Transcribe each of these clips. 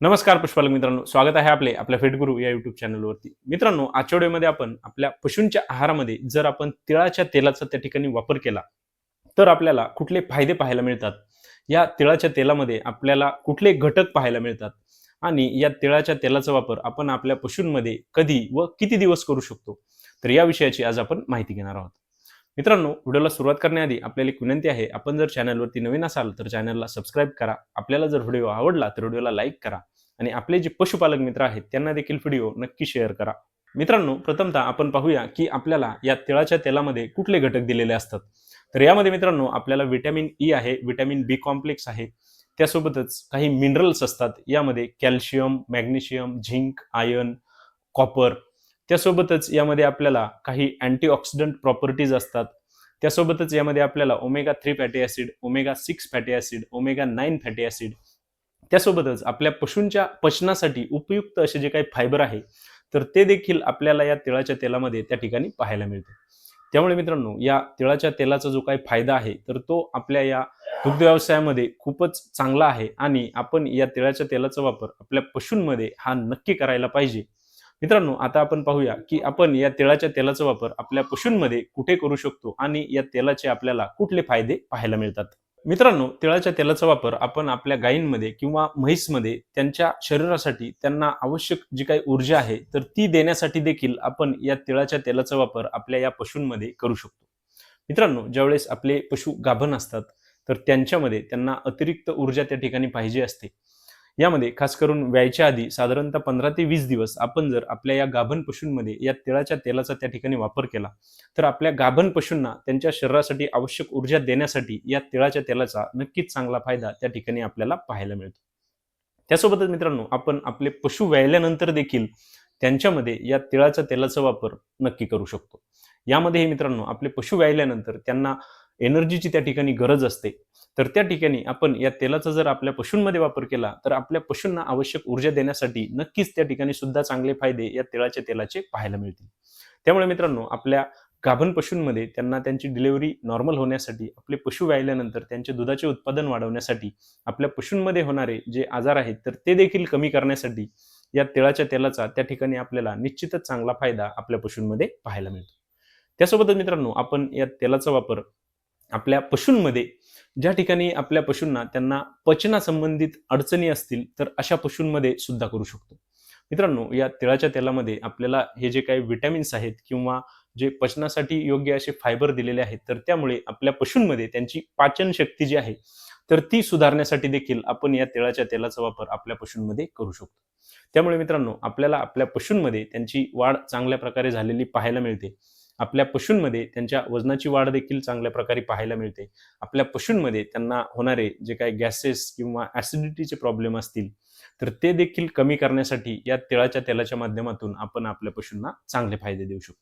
नमस्कार पुष्पालक मित्रांनो. स्वागत आहे आपले आपल्या फिटगुरु या युट्यूब चॅनलवरती मित्रांनो आजच्या व्हिडिओमध्ये आपण आपल्या पशूंच्या आहारामध्ये जर आपण तिळाच्या तेलाचा त्या ठिकाणी वापर केला तर आपल्याला कुठले फायदे पाहायला मिळतात? या तिळाच्या तेलामध्ये आपल्याला कुठले घटक पाहायला मिळतात? आणि या तिळाच्या तेलाचा वापर आपण आपल्या पशूंमध्ये कधी व किती दिवस करू शकतो? तर या विषयाची आज आपण माहिती घेणार आहोत. मित्रांनो व्हिडिओला सुरुवात करण्याआधी आपल्याला एक विनंती आहे. आपण जर चॅनलवरती नवीन असाल तर चॅनलला सबस्क्राईब करा. आपल्याला जर व्हिडिओ आवडला तर व्हिडिओला लाईक करा. आणि आपले जे पशुपालक मित्र आहेत त्यांना देखील व्हिडिओ नक्की शेअर करा. मित्रांनो प्रथमतः आपण पाहूया की आपल्याला या तिळाच्या तेलामध्ये कुठले घटक दिलेले असतात. तर यामध्ये मित्रांनो आपल्याला व्हिटॅमिन ई आहे व्हिटॅमिन बी कॉम्प्लेक्स आहे. त्यासोबतच काही मिनरल्स असतात. यामध्ये calcium magnesium zinc iron copper त्यासोबतच यामध्ये आपल्याला काही अँटीऑक्सिडंट प्रॉपर्टीज असतात. त्यासोबतच यामध्ये आपल्याला omega three fatty acid omega six fatty acid omega nine fatty acid त्यासोबतच आपल्या पशूंच्या पचनासाठी उपयुक्त असे जे काही फायबर आहे तर ते देखील आपल्याला या तिळाच्या तेलामध्ये त्या ठिकाणी पाहायला मिळते. त्यामुळे मित्रांनो या तिळाच्या तेलाचा जो काही फायदा आहे तर तो आपल्या या दुग्ध व्यवसायामध्ये खूपच चांगला आहे आणि आपण या तिळाच्या तेलाचा वापर आपल्या पशूंमध्ये हा नक्की करायला पाहिजे. मित्रांनो आता आपण पाहूया की आपण या तिळाच्या तेलाचा वापर आपल्या पशूंमध्ये कुठे करू शकतो आणि या तेलाचे आपल्याला कुठले फायदे पाहायला मिळतात? मित्रांनो तिळाच्या तेलाचा वापर आपण आपल्या गायींमध्ये किंवा म्हैसमध्ये त्यांच्या शरीरासाठी त्यांना आवश्यक जी काही ऊर्जा आहे तर ती देण्यासाठी देखील आपण या तिळाच्या तेलाचा वापर आपल्या या पशूंमध्ये करू शकतो. मित्रांनो ज्यावेळेस आपले पशु गाभण असतात तर त्यांच्यामध्ये त्यांना अतिरिक्त ऊर्जा त्या ठिकाणी पाहिजे असते. यामध्ये खास करून व्यायच्या आधी साधारणतः पंधरा ते वीस दिवस आपण जर आपल्या या गाभण पशूंमध्ये या तिळाच्या तेलाचा त्या ठिकाणी वापर केला तर आपल्या गाभण पशूंना त्यांच्या शरीरासाठी आवश्यक ऊर्जा देण्यासाठी या तिळाच्या तेलाचा नक्कीच चांगला फायदा त्या ठिकाणी आपल्याला पाहायला मिळतो. त्यासोबतच मित्रांनो आपण आपले पशु व्यायल्यानंतर देखील त्यांच्यामध्ये या तिळाच्या तेलाचा वापर नक्की करू शकतो. यामध्ये मित्रांनो आपले पशु व्यायल्यानंतर त्यांना एनर्जीची त्या ठिकाणी गरज असते. तर त्या ठिकाणी आपण या तेलाचा जर आपल्या पशूंमध्ये वापर केला तर आपल्या पशूंना आवश्यक ऊर्जा देण्यासाठी नक्कीच त्या ठिकाणी सुद्धा चांगले फायदे या तिळाच्या तेलाचे पाहायला मिळतील. त्यामुळे मित्रांनो आपल्या गाभण पशूंमध्ये त्यांना त्यांची डिलिव्हरी नॉर्मल होण्यासाठी आपले पशु व्यायल्यानंतर त्यांचे दुधाचे उत्पादन वाढवण्यासाठी आपल्या पशूंमध्ये होणारे जे आजार आहेत तर ते देखील कमी करण्यासाठी या तिळाच्या तेलाचा त्या ठिकाणी आपल्याला निश्चितच चांगला फायदा आपल्या पशूंमध्ये पाहायला मिळतो. त्यासोबतच मित्रांनो आपण या तेलाचा वापर आपल्या पशूंमध्ये ज्या ठिकाणी आपल्या पशूंना त्यांना पचनासंबंधित अडचणी असतील तर अशा पशूंमध्ये सुद्धा करू शकतो. मित्रांनो या तिळाच्या तेलामध्ये आपल्याला हे जे काही विटॅमिन्स आहेत किंवा जे पचनासाठी योग्य असे फायबर दिलेले आहेत तर त्यामुळे आपल्या पशूंमध्ये त्यांची पाचन शक्ती जी आहे तर ती सुधारण्यासाठी देखील आपण या तिळाच्या तेलाचा वापर आपल्या पशूंमध्ये करू शकतो. त्यामुळे मित्रांनो आपल्याला आपल्या पशूंमध्ये त्यांची वाढ चांगल्या प्रकारे झालेली पाहायला मिळते. आपल्या पशूंमध्ये त्यांच्या वजनाची वाढ देखील चांगल्या प्रकारे पाहायला मिळते. आपल्या पशूंमध्ये त्यांना होणारे जे काही गॅसेस किंवा ॲसिडिटीचे प्रॉब्लेम असतील तर ते देखील कमी करण्यासाठी या तिळाच्या तेलाच्या माध्यमातून आपण आपल्या पशूंना चांगले फायदे देऊ शकतो.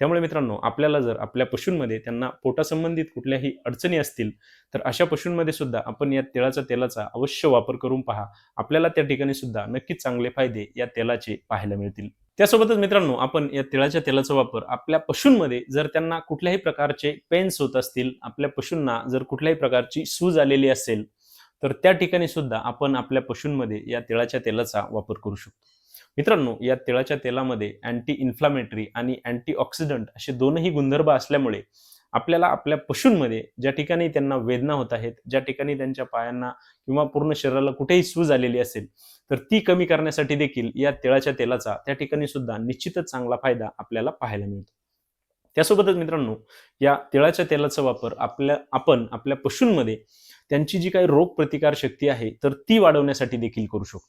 त्यामुळे मित्रांनो आपल्याला जर आपल्या पशूंमध्ये त्यांना पोटासंबंधित कुठल्याही अडचणी असतील तर अशा पशूंमध्ये सुद्धा आपण या तिळाच्या तेलाचा अवश्य वापर करून पहा. आपल्याला त्या ठिकाणी सुद्धा नक्कीच चांगले फायदे या तेलाचे पाहायला मिळतील. त्यासोबतच मित्रांनो आपण या तिळाच्या तेलाचा वापर आपल्या पशूंमध्ये जर त्यांना कुठल्याही प्रकारचे पेन्स होत असतील आपल्या पशूंना जर कुठल्याही प्रकारची सूज आलेली असेल तर त्या ठिकाणी सुद्धा आपण आपल्या पशूंमध्ये या तिळाच्या तेलाचा वापर करू शकतो. मित्रांनो या तिळाच्या तेलामध्ये अँटी इन्फ्लामेटरी आणि अँटी ऑक्सिडंट असे दोनही गुणधर्म असल्यामुळे आपल्याला आपल्या पशूंमध्ये ज्या ठिकाणी त्यांना वेदना होत आहेत ज्या ठिकाणी त्यांच्या पायांना किंवा पूर्ण शरीराला कुठेही सूज आलेली असेल तर ती कमी करण्यासाठी देखील या तिळाच्या तेलाचा त्या ठिकाणी सुद्धा निश्चितच चांगला फायदा आपल्याला पाहायला मिळतो. त्यासोबतच मित्रांनो या तिळाच्या तेलाचा वापर आपल्या आपण आपल्या पशूंमध्ये त्यांची जी काही रोग प्रतिकार शक्ती आहे तर ती वाढवण्यासाठी देखील करू शकतो.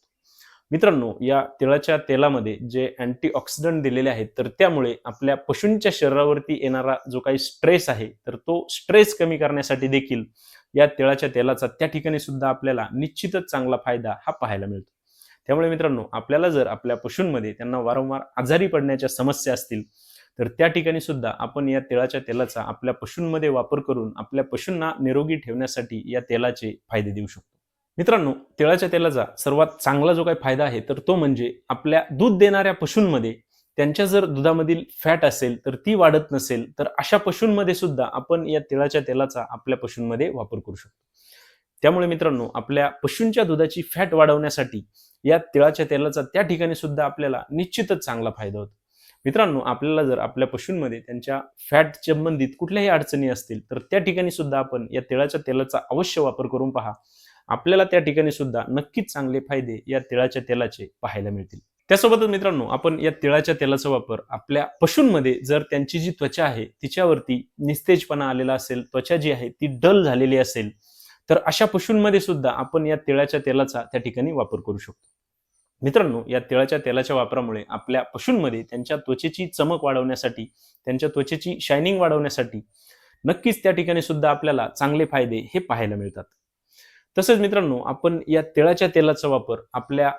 मित्रांनो या तिळाच्या तेलामध्ये जे अँटीऑक्सिडंट दिलेले आहेत तर त्यामुळे आपल्या पशूंच्या शरीरावरती येणारा जो काही स्ट्रेस आहे तर तो स्ट्रेस कमी करण्यासाठी देखील या तिळाच्या तेलाचा त्या ठिकाणी सुद्धा आपल्याला निश्चितच चांगला फायदा हा पाहायला मिळतो. त्यामुळे मित्रांनो आपल्याला जर आपल्या पशूंमध्ये त्यांना वारंवार आजारी पडण्याच्या समस्या असतील तर त्या ठिकाणी सुद्धा आपण या तिळाच्या तेलाचा आपल्या पशूंमध्ये वापर करून आपल्या पशूंना निरोगी ठेवण्यासाठी या तेलाचे फायदे देऊ शकतो. मित्रांनो तिळाच्या तेलाचा सर्वात चांगला जो काही फायदा आहे तर तो म्हणजे आपल्या दूध देणाऱ्या पशूंमध्ये त्यांच्या जर दुधामधील फॅट असेल तर ती वाढत नसेल तर अशा पशूंमध्ये सुद्धा आपण या तिळाच्या तेलाचा आपल्या पशूंमध्ये वापर करू शकतो. त्यामुळे मित्रांनो आपल्या पशूंच्या दुधाची फॅट वाढवण्यासाठी या तिळाच्या तेलाचा त्या ठिकाणी सुद्धा आपल्याला निश्चितच चांगला फायदा होतो. मित्रांनो आपल्याला जर आपल्या पशूंमध्ये त्यांच्या फॅट संबंधित कुठल्याही अडचणी असतील तर त्या ठिकाणी सुद्धा आपण या तिळाच्या तेलाचा अवश्य वापर करून पहा. आपल्याला त्या ठिकाणी सुद्धा नक्कीच चांगले फायदे या तिळाच्या तेलाचे पाहायला मिळतील. त्यासोबतच मित्रांनो आपण या तिळाच्या तेलाचा वापर आपल्या पशूंमध्ये जर त्यांची जी त्वचा आहे तिच्यावरती निस्तेजपणा आलेला असेल त्वचा जी आहे ती डल झालेली असेल तर अशा पशूंमध्ये सुद्धा आपण या तिळाच्या तेलाचा त्या ठिकाणी वापर करू शकतो. मित्रांनो या तिळाच्या तेलाच्या वापरामुळे आपल्या पशूंमध्ये त्यांच्या त्वचेची चमक वाढवण्यासाठी त्यांच्या त्वचेची शायनिंग वाढवण्यासाठी नक्कीच त्या ठिकाणी सुद्धा आपल्याला चांगले फायदे हे पाहायला मिळतात. तसंच मित्रांनो आपण या तिळाच्या तेलाचा वापर आपल्या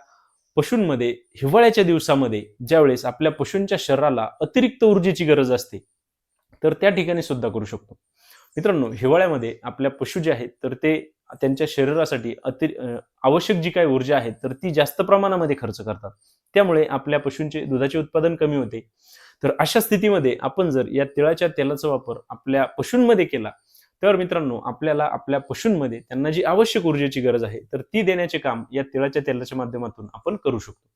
पशूंमध्ये हिवाळ्याच्या दिवसामध्ये ज्यावेळेस आपल्या पशूंच्या शरीराला अतिरिक्त ऊर्जेची गरज असते तर त्या ठिकाणी सुद्धा करू शकतो. मित्रांनो हिवाळ्यामध्ये आपल्या पशु जे आहेत तर ते त्यांच्या शरीरासाठी अति आवश्यक जी काही ऊर्जा आहे तर ती जास्त प्रमाणामध्ये खर्च करतात. त्यामुळे आपल्या पशूंचे दुधाचे उत्पादन कमी होते. तर अशा स्थितीमध्ये आपण जर या तिळाच्या तेलाचा वापर आपल्या पशूंमध्ये केला तर मित्रांनो आपल्याला आपल्या पशूंमध्ये त्यांना जी आवश्यक ऊर्जेची गरज आहे तर ती देण्याचे काम या तिळाच्या तेलाच्या माध्यमातून आपण करू शकतो.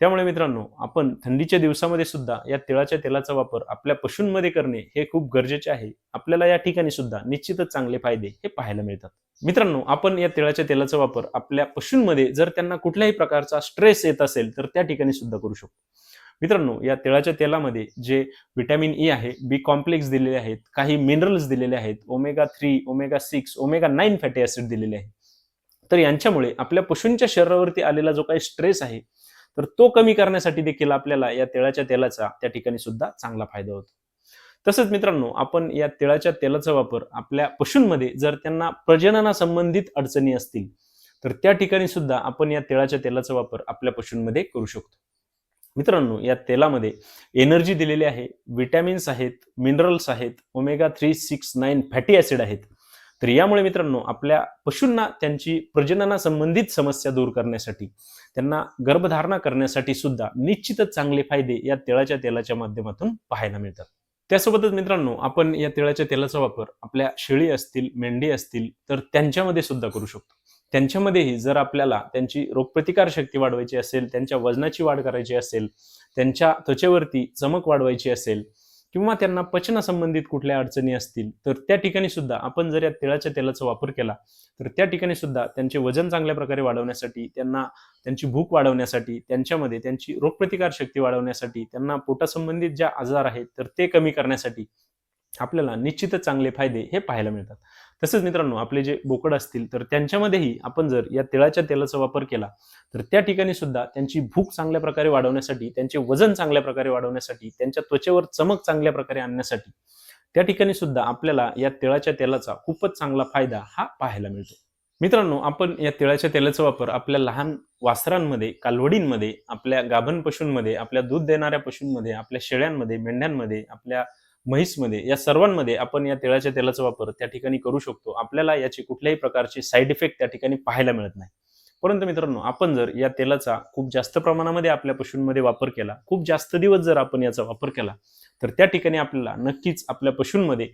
त्यामुळे मित्रांनो आपण थंडीच्या दिवसामध्ये सुद्धा या तिळाच्या तेलाचा वापर आपल्या पशूंमध्ये करणे हे खूप गरजेचे आहे. आपल्याला या ठिकाणी सुद्धा निश्चितच चांगले फायदे हे पाहायला मिळतात. मित्रांनो आपण या तिळाच्या तेलाचा वापर आपल्या पशूंमध्ये जर त्यांना कुठल्याही प्रकारचा स्ट्रेस येत असेल तर त्या ठिकाणी सुद्धा करू शकतो. मित्रांनो या तिळाच्या तेलामध्ये जे विटॅमिन ई e आहे बी कॉम्प्लेक्स दिलेले आहेत काही मिनरल्स दिलेले आहेत omega three omega six omega nine fatty acid दिलेले आहे तर यांच्यामुळे आपल्या पशूंच्या शरीरावरती आलेला जो काही स्ट्रेस आहे तर तो कमी करण्यासाठी देखील आपल्याला या तिळाच्या तेलाचा त्या ठिकाणी सुद्धा चांगला फायदा होतो. तसंच मित्रांनो आपण या तिळाच्या तेलाचा वापर आपल्या पशूंमध्ये जर त्यांना प्रजनना संबंधित अडचणी असतील तर त्या ठिकाणी सुद्धा आपण या तिळाच्या तेलाचा वापर आपल्या पशूंमध्ये करू शकतो. मित्रांनो या तेलामध्ये एनर्जी दिलेली आहे. विटॅमिन्स आहेत मिनरल्स आहेत omega three six nine fatty acid आहेत. तर यामुळे मित्रांनो आपल्या पशूंना त्यांची प्रजनना संबंधित समस्या दूर करण्यासाठी त्यांना गर्भधारणा करण्यासाठी सुद्धा निश्चितच चांगले फायदे या तिळाच्या तेलाच्या माध्यमातून पाहायला मिळतात. त्यासोबतच मित्रांनो आपण या तिळाच्या तेलाचा वापर आपल्या शेळी असतील मेंढी असतील तर त्यांच्यामध्ये सुद्धा करू शकतो. त्यांच्यामध्येही जर आपल्याला त्यांची रोगप्रतिकार शक्ती वाढवायची असेल त्यांच्या वजनाची वाढ करायची असेल त्यांच्या त्वचेवरती चमक वाढवायची असेल किंवा त्यांना पचनासंबंधित कुठल्या अडचणी असतील तर त्या ठिकाणी सुद्धा आपण जर या तिळाच्या तेलाचा वापर केला तर त्या ठिकाणी सुद्धा त्यांचे वजन चांगल्या प्रकारे वाढवण्यासाठी त्यांना त्यांची भूक वाढवण्यासाठी त्यांच्यामध्ये त्यांची रोगप्रतिकार शक्ती वाढवण्यासाठी त्यांना पोटासंबंधित ज्या आजार आहेत तर ते कमी करण्यासाठी आपल्याला निश्चितच चांगले फायदे हे पाहायला मिळतात. तसेच मित्रांनो आपले जे बोकड असतील तर त्यांच्यामध्येही आपण जर या तिळाच्या तेलाचा वापर केला तर त्या ठिकाणी सुद्धा त्यांची भूक चांगल्या प्रकारे वाढवण्यासाठी त्यांचे वजन चांगल्या प्रकारे वाढवण्यासाठी त्यांच्या त्वचेवर चमक चांगल्या प्रकारे आणण्यासाठी त्या ठिकाणी सुद्धा आपल्याला या तिळाच्या तेलाचा खूपच चांगला फायदा हा पाहायला मिळतो. मित्रांनो आपण या तिळाच्या तेलाचा वापर आपल्या लहान वासरांमध्ये कालवडींमध्ये आपल्या गाभण पशूंमध्ये आपल्या दूध देणाऱ्या पशूंमध्ये आपल्या शेळ्यांमध्ये मेंढ्यांमध्ये आपल्या म्हैसमध्ये या सर्वांमध्ये आपण या तिळाच्या तेलाचा वापर त्या ठिकाणी करू शकतो. आपल्याला याची कुठल्याही प्रकारची साईड इफेक्ट त्या ठिकाणी पाहायला मिळत नाही. परंतु मित्रांनो आपण जर या तेलाचा खूप जास्त प्रमाणामध्ये आपल्या पशूंमध्ये वापर केला खूप जास्त दिवस जर आपण याचा वापर केला तर त्या ठिकाणी आपल्याला नक्कीच आपल्या पशूंमध्ये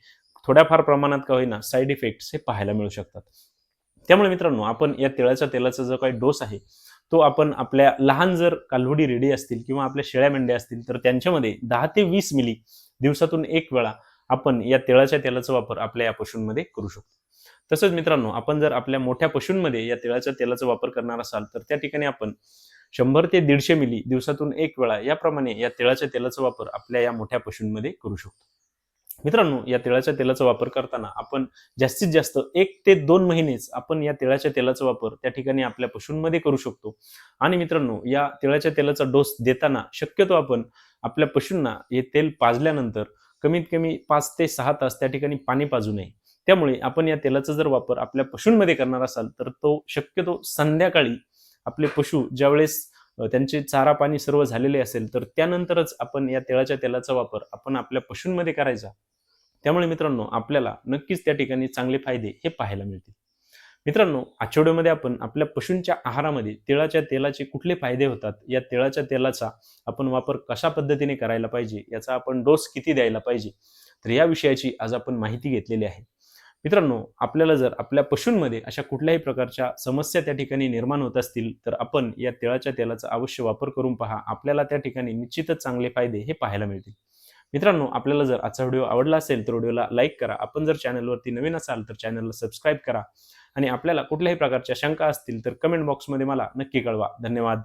थोड्याफार प्रमाणात का होईना साईड इफेक्ट्स हे पाहायला मिळू शकतात. त्यामुळे मित्रांनो आपण या तिळाच्या तेलाचा जो काही डोस आहे तो आपण आपल्या लहान जर कालवडी रेडी असतील किंवा आपल्या शेळ्या मेंढ्या असतील तर त्यांच्यामध्ये दहा ते वीस मिली दिवसातून एक वेळा आपण या तिळाच्या तेलाचा वापर आपल्या या पशूंमध्ये करू शकतो. तसंच मित्रांनो आपण जर आपल्या मोठ्या पशूंमध्ये या तिळाच्या तेलाचा वापर करणार असाल तर त्या ठिकाणी आपण शंभर ते दीडशे मिली दिवसातून एक वेळा याप्रमाणे या तिळाच्या तेलाचा वापर आपल्या या मोठ्या पशूंमध्ये करू शकतो. मित्रांनो या तिळाच्या तेलाचा वापर करताना आपण जास्तीत जास्त एक ते दोन महिनेच आपण या तिळाच्या तेलाचा वापर त्या ठिकाणी आपल्या पशूंमध्ये करू शकतो. आणि मित्रांनो या तिळाच्या तेलाचा डोस देताना शक्यतो आपण आपल्या पशूंना हे तेल पाजल्यानंतर कमीत कमी पाच ते सहा तास त्या ठिकाणी पाणी पाजू नये. त्यामुळे आपण या तेलाचा जर वापर आपल्या पशूंमध्ये करणार असाल तर तो शक्यतो संध्याकाळी आपले पशु ज्यावेळेस त्यांचे चारा पाणी सर्व झालेले असेल तर त्यानंतरच आपण या तेळाच्या तेलाचा वापर आपण आपल्या पशूंमध्ये करायचा. त्यामुळे मित्रांनो आपल्याला नक्कीच त्या ठिकाणी चांगले फायदे हे पाहायला मिळतील. मित्रांनो आठवड्यामध्ये आपण आपल्या पशूंच्या आहारामध्ये तिळाच्या तेलाचे कुठले फायदे होतात या तिळाच्या तेलाचा आपण वापर कशा पद्धतीने करायला पाहिजे याचा आपण डोस किती द्यायला पाहिजे तर या विषयाची आज आपण माहिती घेतलेली आहे. मित्रांनो आपल्याला जर आपल्या पशूंमध्ये अशा कुठल्याही प्रकारच्या समस्या त्या ठिकाणी निर्माण होत असतील तर आपण या तिळाच्या तेलाचा अवश्य वापर करून पहा. आपल्याला त्या ठिकाणी निश्चितच चांगले फायदे हे पाहायला मिळतील. मित्रांनो आपल्याला जर आजचा व्हिडिओ आवडला असेल तर व्हिडिओला लाईक करा. आपण जर चॅनलवरती नवीन असाल तर चॅनलला सबस्क्राईब करा. आणि आपल्याला कुठल्याही प्रकारच्या शंका असतील तर कमेंट बॉक्समध्ये मला नक्की कळवा. धन्यवाद.